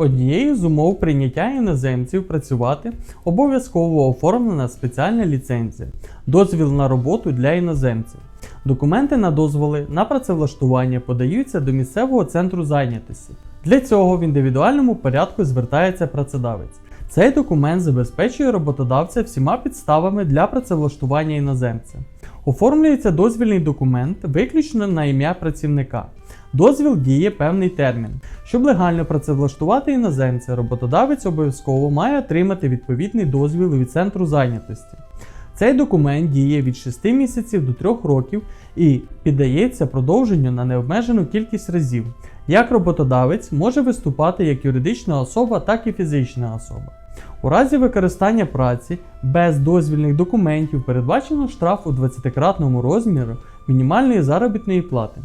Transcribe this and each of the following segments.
Однією з умов прийняття іноземців працювати обов'язково оформлена спеціальна ліцензія, дозвіл на роботу для іноземців. Документи на дозволи на працевлаштування подаються до місцевого центру зайнятості. Для цього в індивідуальному порядку звертається працедавець. Цей документ забезпечує роботодавця всіма підставами для працевлаштування іноземця. Оформлюється дозвільний документ виключно на ім'я працівника. Дозвіл діє певний термін. Щоб легально працевлаштувати іноземця, роботодавець обов'язково має отримати відповідний дозвіл від центру зайнятості. Цей документ діє від 6 місяців до 3 років і піддається продовженню на необмежену кількість разів. Як роботодавець може виступати як юридична особа, так і фізична особа. У разі використання праці без дозвільних документів передбачено штраф у 20-кратному розміру мінімальної заробітної плати.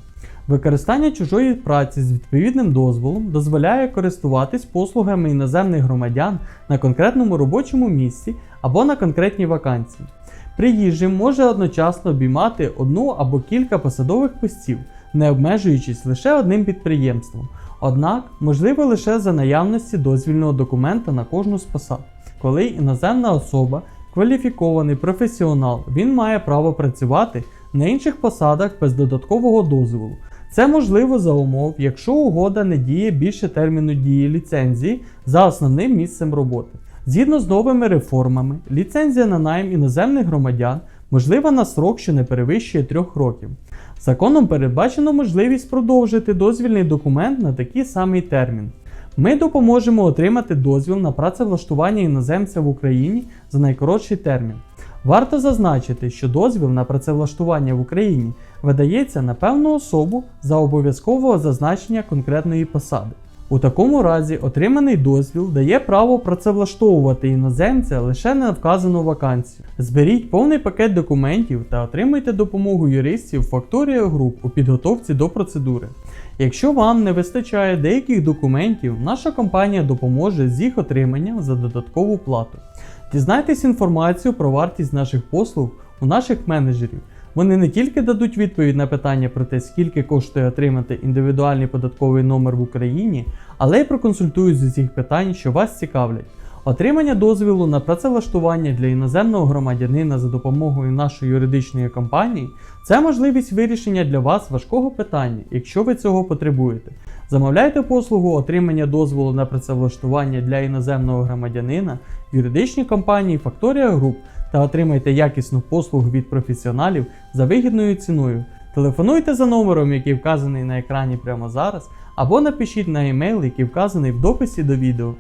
Використання чужої праці з відповідним дозволом дозволяє користуватись послугами іноземних громадян на конкретному робочому місці або на конкретній вакансії. Приїжджий може одночасно обіймати одну або кілька посадових постів, не обмежуючись лише одним підприємством. Однак можливо лише за наявності дозвільного документа на кожну з посад. Коли іноземна особа кваліфікований професіонал, він має право працювати на інших посадах без додаткового дозволу. Це можливо за умов, якщо угода не діє більше терміну дії ліцензії за основним місцем роботи. Згідно з новими реформами, ліцензія на найм іноземних громадян можлива на срок, що не перевищує 3 років. Законом передбачено можливість продовжити дозвільний документ на такий самий термін. Ми допоможемо отримати дозвіл на працевлаштування іноземця в Україні за найкоротший термін. Варто зазначити, що дозвіл на працевлаштування в Україні видається на певну особу за обов'язкового зазначення конкретної посади. У такому разі отриманий дозвіл дає право працевлаштовувати іноземця лише на вказану вакансію. Зберіть повний пакет документів та отримайте допомогу юристів Factoria Group у підготовці до процедури. Якщо вам не вистачає деяких документів, наша компанія допоможе з їх отриманням за додаткову плату. Дізнайтесь інформацію про вартість наших послуг у наших менеджерів. Вони не тільки дадуть відповідь на питання про те, скільки коштує отримати індивідуальний податковий номер в Україні, але й проконсультують з цих питань, що вас цікавлять. Отримання дозвілу на працевлаштування для іноземного громадянина за допомогою нашої юридичної компанії це можливість вирішення для вас важкого питання, якщо ви цього потребуєте. Замовляйте послугу отримання дозволу на працевлаштування для іноземного громадянина в юридичній компанії Factoria Group та отримайте якісну послугу від професіоналів за вигідною ціною. Телефонуйте за номером, який вказаний на екрані прямо зараз, або напишіть на емейл, який вказаний в дописі до відео.